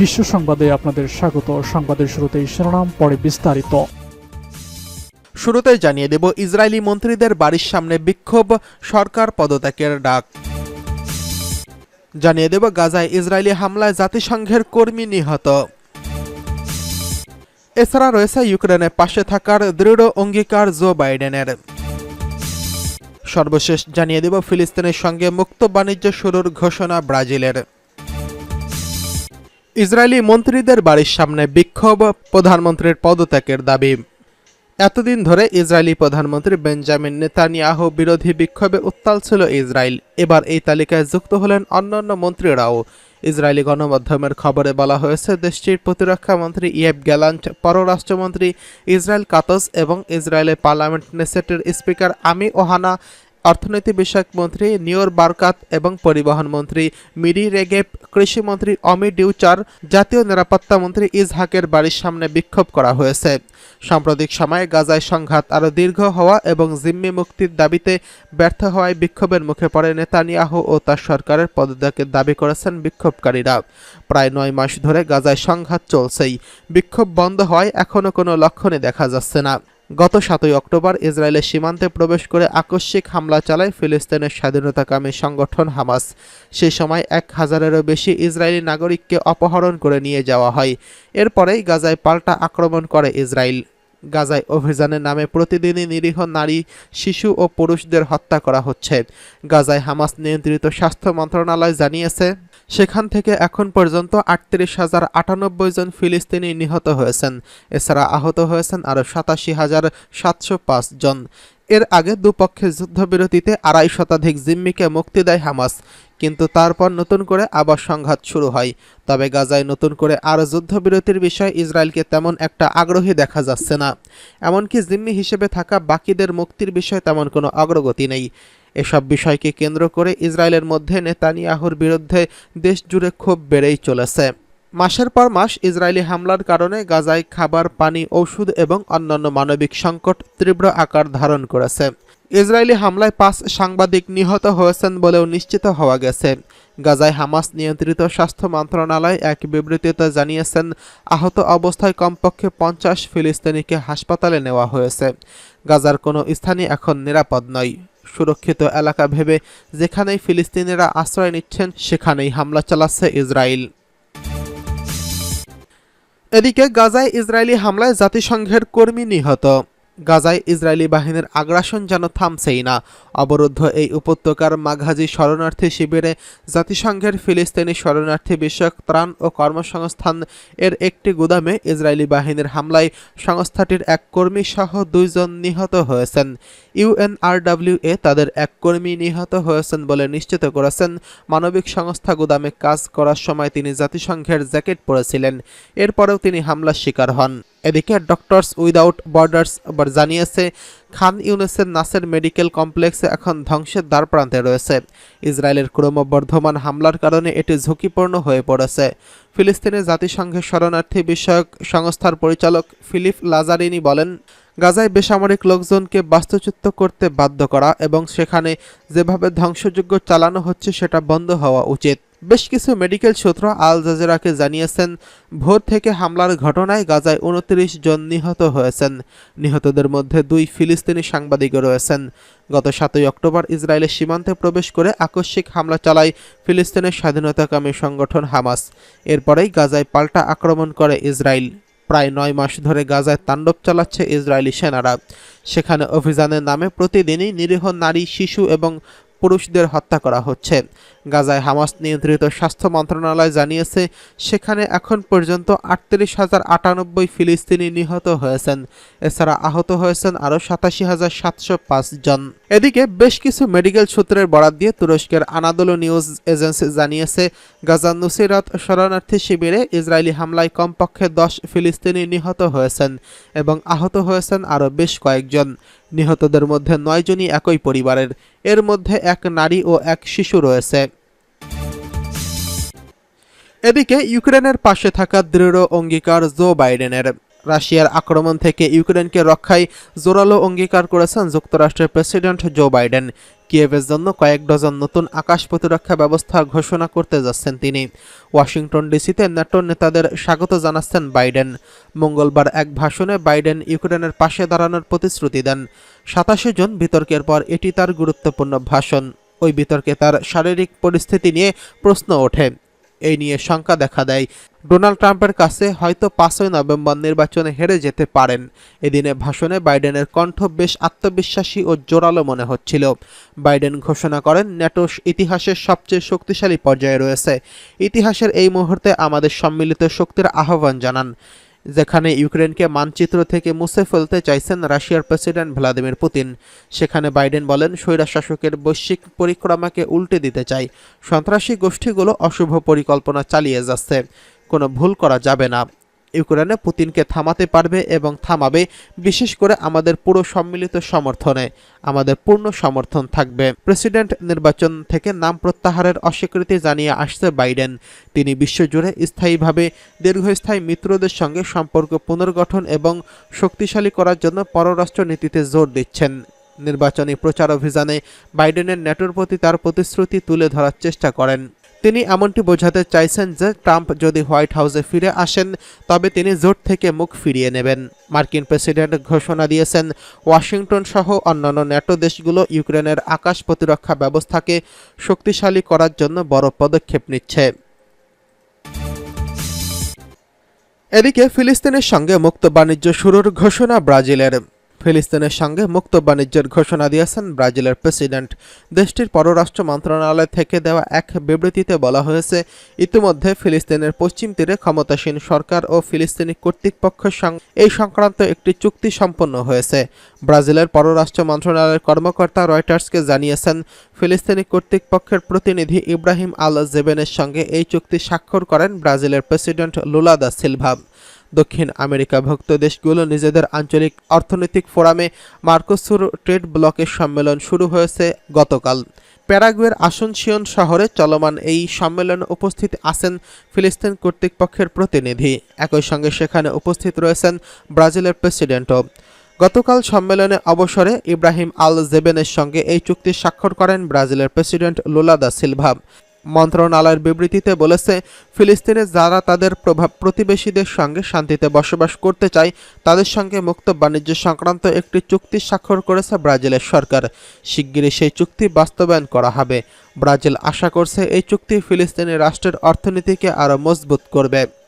বিশ্ব সংবাদে আপনাদের স্বাগত। সংবাদের শুরুতেই শিরোনাম, পরে বিস্তারিত। শুরুতেই জানিয়ে দেব, ইসরায়েলি মন্ত্রীদের বাড়ির সামনে বিক্ষোভ, সরকার পদত্যাগের ডাক। জানিয়ে দেব, গাজায় ইসরায়েলি হামলায় জাতিসংঘের কর্মী নিহত। এছাড়া রয়েছে ইউক্রেনের পাশে থাকার দৃঢ় অঙ্গীকার জো বাইডেনের। সর্বশেষ জানিয়ে দেব, ফিলিস্তিনের সঙ্গে মুক্ত বাণিজ্য শুরুর ঘোষণা ব্রাজিলের। ইসরায়েলি মন্ত্রীদের বাড়ির সামনে বিক্ষোভ প্রধানমন্ত্রীর পদত্যাগের দাবি। এতদিন ধরে ইসরায়েলি প্রধানমন্ত্রী বেঞ্জামিন নেতানিয়াহু বিরোধী বিক্ষোভে উত্তাল ছিল ইসরায়েল। এবার এই তালিকায় যুক্ত হলেন অন্যান্য মন্ত্রীরাও। ইসরায়েলি গণমাধ্যমের খবরে বলা হয়েছে, দেশটির প্রতিরক্ষা মন্ত্রী ইয়েব গ্যালান্ট, পররাষ্ট্রমন্ত্রী ইসরায়েল কাতস এবং ইসরায়েলের পার্লামেন্ট নেসেটের স্পিকার আমি ওহানা অর্থনীতি বিষয়ক মন্ত্রী নিওর বারকাত এবং পরিবহন মন্ত্রী, মিরি রেগেপ কৃষিমন্ত্রী অমি ডিউচার, জাতীয় নিরাপত্তা মন্ত্রী ইজহাকের বাড়ির সামনে বিক্ষোভ করা হয়েছে। সাম্প্রতিক সময়ে গাজায় সংঘাত আরও দীর্ঘ হওয়া এবং জিম্মি মুক্তির দাবিতে ব্যর্থ হওয়ায় বিক্ষোভের মুখে পড়ে নেতানিয়াহু ও তার সরকারের পদত্যাগের দাবি করেছেন বিক্ষোভকারীরা। প্রায় নয় মাস ধরে গাজায় সংঘাত চলছেই। বিক্ষোভ বন্ধ হওয়ায় এখনও কোনো লক্ষণই দেখা যাচ্ছে না। গত সাতই অক্টোবর ইসরায়েলের সীমান্তে প্রবেশ করে আকস্মিক হামলা চালায় ফিলিস্তিনের স্বাধীনতাকামী সংগঠন হামাস। সে সময় এক হাজারেরও বেশি ইসরায়েলি নাগরিককে অপহরণ করে নিয়ে যাওয়া হয়। এরপরেই গাজায় পাল্টা আক্রমণ করে ইসরায়েল। গাজায় অভিযানের নামে প্রতিদিনই নিরীহ নারী, শিশু ও পুরুষদের হত্যা করা হচ্ছে। গাজায় হামাস নিয়ন্ত্রিত স্বাস্থ্য মন্ত্রণালয় জানিয়েছে, সেখান থেকে এখন পর্যন্ত আটত্রিশ হাজার আটানব্বই জন ফিলিস্তিনি নিহত হয়েছেন। এছাড়া আহত হয়েছেন আরও সাতাশি হাজার সাতশো পাঁচ জন। এর আগে দুপক্ষের যুদ্ধবিরতিতে আড়াই শতাধিক জিম্মিকে মুক্তি দেয় হামাস। কিন্তু তারপর নতুন করে আবার সংঘাত শুরু হয়। তবে গাজায় নতুন করে আর যুদ্ধবিরতির বিষয়ে ইসরায়েলকে তেমন একটা আগ্রহী দেখা যাচ্ছে না। এমনকি জিম্মি হিসেবে থাকা বাকিদের মুক্তির বিষয়ে তেমন কোনো অগ্রগতি নেই। এসব বিষয়কে কেন্দ্র করে ইসরায়েলের মধ্যে নেতানিয়াহুর বিরুদ্ধে দেশ জুড়ে ক্ষোভ বেড়েই চলেছে। মাসের পর মাস ইসরায়েলি হামলার কারণে গাজায় খাবার, পানি, ঔষধ এবং অন্যান্য মানবিক সংকট তীব্র আকার ধারণ করেছে। ইসরায়েলি হামলায় পাঁচ সাংবাদিক নিহত হয়েছেন বলেও নিশ্চিত হওয়া গেছে। গাজায় হামাস নিয়ন্ত্রিত স্বাস্থ্য মন্ত্রণালয় এক বিবৃতিতে জানিয়েছেন, আহত অবস্থায় কমপক্ষে পঞ্চাশ ফিলিস্তিনিকে হাসপাতালে নেওয়া হয়েছে। গাজার কোনো স্থানই এখন নিরাপদ নয়। সুরক্ষিত এলাকা ভেবে যেখানেই ফিলিস্তিনিরা আশ্রয় নিচ্ছেন, সেখানেই হামলা চালাচ্ছে ইসরায়েল। এদিকে গাজায় ইসরায়েলি হামলায় জাতিসংঘের কর্মী নিহত। গাজায় ইসরায়েলি বাহিনীর আগ্রাসন যেন থামছেই না। অবরুদ্ধ এই উপত্যকার মাঘাজি শরণার্থী শিবিরে জাতিসংঘের ফিলিস্তিনি শরণার্থী বিষয়ক ত্রাণ ও কর্মসংস্থান এর একটি গুদামে ইসরায়েলি বাহিনীর হামলায় সংস্থাটির এক কর্মী সহ দুইজন নিহত হয়েছেন। ইউএনআরডব্লিউএ তাদের এক কর্মী নিহত হয়েছেন বলে নিশ্চিত করেছেন। মানবিক সংস্থা গুদামে কাজ করার সময় তিনি জাতিসংঘের জ্যাকেট পরেছিলেন। এরপরেও তিনি হামলার শিকার হন। এদিকে ডক্টরস উইদাউট বর্ডার্স জানিয়েছে, খান ইউনেসের নাসের মেডিকেল কমপ্লেক্সে এখন ধ্বংসের দ্বারপ্রান্তে রয়েছে। ইসরায়েলের ক্রমবর্ধমান হামলার কারণে এটি ঝুঁকিপূর্ণ হয়ে পড়েছে। ফিলিস্তিনের জাতিসংঘের শরণার্থী বিষয়ক সংস্থার পরিচালক ফিলিপ লাজারিনি বলেন, গাজায় বেসামরিক লোকজনকে বাস্তুচ্যুত করতে বাধ্য করা এবং সেখানে যেভাবে ধ্বংসযজ্ঞ চালানো হচ্ছে সেটা বন্ধ হওয়া উচিত। বেশ কিছু মেডিকেল সূত্র আল জাজেরাকে জানিয়েছেন, ভোর থেকে হামলার ঘটনায় গাজায় উনত্রিশ জন নিহত হয়েছেন। নিহতদের মধ্যে দুই ফিলিস্তিনি সাংবাদিকও রয়েছেন। গত সাতই অক্টোবর ইসরায়েলের সীমান্তে প্রবেশ করে আকস্মিক হামলা চালায় ফিলিস্তিনের স্বাধীনতাকামী সংগঠন হামাস। এরপরেই গাজায় পাল্টা আক্রমণ করে ইসরায়েল। প্রায় নয় মাস ধরে গাজায় তাণ্ডব চালাচ্ছে ইসরায়েলি সেনারা। সেখানে অভিযানের নামে প্রতিদিনই নিরীহ নারী, শিশু এবং পুরুষদের হত্যা করা হচ্ছে। গাজায় হামাস নিয়ন্ত্রিত স্বাস্থ্য মন্ত্রণালয় জানিয়েছে, সেখানে এখন পর্যন্ত আটত্রিশ হাজার আটানব্বই ফিলিস্তিনি নিহত হয়েছেন। এছাড়া আহত হয়েছেন আরও সাতাশি হাজার সাতশো পাঁচ জন। এদিকে বেশ কিছু মেডিকেল সূত্রের বরাত দিয়ে তুরস্কের আনাদোলো নিউজ এজেন্সি জানিয়েছে গাজা নুসিরাত শরণার্থী শিবিরে ইসরায়েলি হামলায় কমপক্ষে দশ ফিলিস্তিনি নিহত হয়েছেন এবং আহত হয়েছেন আরও বেশ কয়েকজন। নিহতদের মধ্যে নয়জনই একই পরিবারের। এর মধ্যে এক নারী ও এক শিশু রয়েছে। এদিকে ইউক্রেনের পাশে থাকা দৃঢ় অঙ্গীকার জো বাইডেনের। রাশিয়ার আক্রমণ থেকে ইউক্রেনকে রক্ষায় জোরালো অঙ্গীকার করেছেন যুক্তরাষ্ট্রের প্রেসিডেন্ট জো বাইডেন। কিয়েভের জন্য কয়েক ডজন নতুন আকাশ প্রতিরক্ষা ব্যবস্থা ঘোষণা করতে যাচ্ছেন তিনি। ওয়াশিংটন ডিসিতে ন্যাটোর নেতাদের স্বাগত জানাচ্ছেন বাইডেন। মঙ্গলবার এক ভাষণে বাইডেন ইউক্রেনের পাশে দাঁড়ানোর প্রতিশ্রুতি দেন। সাতাশে জন বিতর্কের পর এটি তার গুরুত্বপূর্ণ ভাষণ। ওই বিতর্কে তার শারীরিক পরিস্থিতি নিয়ে প্রশ্ন ওঠে। এই নিয়ে শঙ্কা দেখা দেয়। ডোনাল্ড ট্রাম্পের কাছে হয়তো পাঁচই নভেম্বর নির্বাচনে হেরে যেতে পারেন। এদিনে ভাষণে বাইডেনের কণ্ঠ বেশ আত্মবিশ্বাসী ও জোরালো মনে হচ্ছিল। বাইডেন ঘোষণা করেন ন্যাটো ইতিহাসের সবচেয়ে শক্তিশালী পর্যায়ে রয়েছে। ইতিহাসের এই মুহূর্তে আমাদের সম্মিলিত শক্তির আহ্বান জানান। যেখানে ইউক্রেনকে মানচিত্র থেকে মুছে ফেলতে চাইছেন রাশিয়ার প্রেসিডেন্ট ভ্লাদিমির পুতিন। সেখানে বাইডেন বলেন, স্বৈরাশাসকের বৈশ্বিক পরিক্রমাকে উল্টে দিতে চাই। সন্ত্রাসী গোষ্ঠীগুলো অশুভ পরিকল্পনা চালিয়ে যাচ্ছে। কোনো ভুল করা যাবে না। ইউক্রেনে পুতিনকে থামাতে পারবে এবং থামাবে, বিশেষ করে আমাদের পুরো সম্মিলিত সমর্থনে। আমাদের পূর্ণ সমর্থন থাকবে। প্রেসিডেন্ট নির্বাচন থেকে নাম প্রত্যাহারের অস্বীকৃতি জানিয়ে আসছে বাইডেন। তিনি বিশ্বজুড়ে স্থায়ীভাবে, দীর্ঘস্থায়ী মিত্রদের সঙ্গে সম্পর্ক পুনর্গঠন এবং শক্তিশালী করার জন্য পররাষ্ট্র নীতিতে জোর দিচ্ছেন। নির্বাচনী প্রচার অভিযানে বাইডেনের ন্যাটোর প্রতি তার প্রতিশ্রুতি তুলে ধরার চেষ্টা করেন। তিনি এমনটি বোঝাতে চাইছেন যে ট্রাম্প যদি হোয়াইট হাউসে ফিরে আসেন, তবে তিনি জোট থেকে মুখ ফিরিয়ে নেবেন। মার্কিন প্রেসিডেন্ট ঘোষণা দিয়েছেন, ওয়াশিংটন সহ অন্যান্য ন্যাটো দেশগুলো ইউক্রেনের আকাশ প্রতিরক্ষা ব্যবস্থাকে শক্তিশালী করার জন্য বড় পদক্ষেপ নিচ্ছে। এদিকে ফিলিস্তিনের সঙ্গে মুক্ত বাণিজ্য শুরুর ঘোষণা ব্রাজিলের। ফিলিস্তিনের সঙ্গে মুক্ত বাণিজ্যের ঘোষণা দিয়েছেন ব্রাজিলের প্রেসিডেন্ট। দেশটির পররাষ্ট্র মন্ত্রণালয় থেকে দেওয়া এক বিবৃতিতে বলা হয়েছে, ইতিমধ্যে ফিলিস্তিনের পশ্চিম তীরে ক্ষমতাসীন সরকার ও ফিলিস্তিনি কর্তৃপক্ষের সঙ্গে এই সংক্রান্ত একটি চুক্তি সম্পন্ন হয়েছে। ব্রাজিলের পররাষ্ট্র মন্ত্রণালয়ের কর্মকর্তা রয়টার্সকে জানিয়েছেন, ফিলিস্তিনি কর্তৃপক্ষের প্রতিনিধি ইব্রাহিম আল জেবেনের সঙ্গে এই চুক্তি স্বাক্ষর করেন ব্রাজিলের প্রেসিডেন্ট লুলা দা সিলভা। দক্ষিণ আমেরিকাভুক্ত দেশগুলো নিজেদের আঞ্চলিক অর্থনৈতিক ফোরামে মার্কোসুর ট্রেড ব্লকের সম্মেলন শুরু হয়েছে গতকাল। প্যারাগুয়ের আসনসিয়ন শহরে চলমান এই সম্মেলনে উপস্থিত আছেন ফিলিস্তিন কর্তৃপক্ষের প্রতিনিধি। একই সঙ্গে সেখানে উপস্থিত রয়েছেন ব্রাজিলের প্রেসিডেন্টও। গতকাল সম্মেলনে অবসরে ইব্রাহিম আল জেবেনের সঙ্গে এই চুক্তি স্বাক্ষর করেন ব্রাজিলের প্রেসিডেন্ট লুলা দা সিলভা। মন্ত্রণালয়ের বিবৃতিতে বলেছে, ফিলিস্তিনে যারা তাদের প্রভাব প্রতিবেশীদের সঙ্গে শান্তিতে বসবাস করতে চায়, তাদের সঙ্গে মুক্ত বাণিজ্য সংক্রান্ত একটি চুক্তি স্বাক্ষর করেছে ব্রাজিলের সরকার। শিগগিরই সেই চুক্তি বাস্তবায়ন করা হবে। ব্রাজিল আশা করছে এই চুক্তি ফিলিস্তিনি রাষ্ট্রের অর্থনীতিকে আরও মজবুত করবে।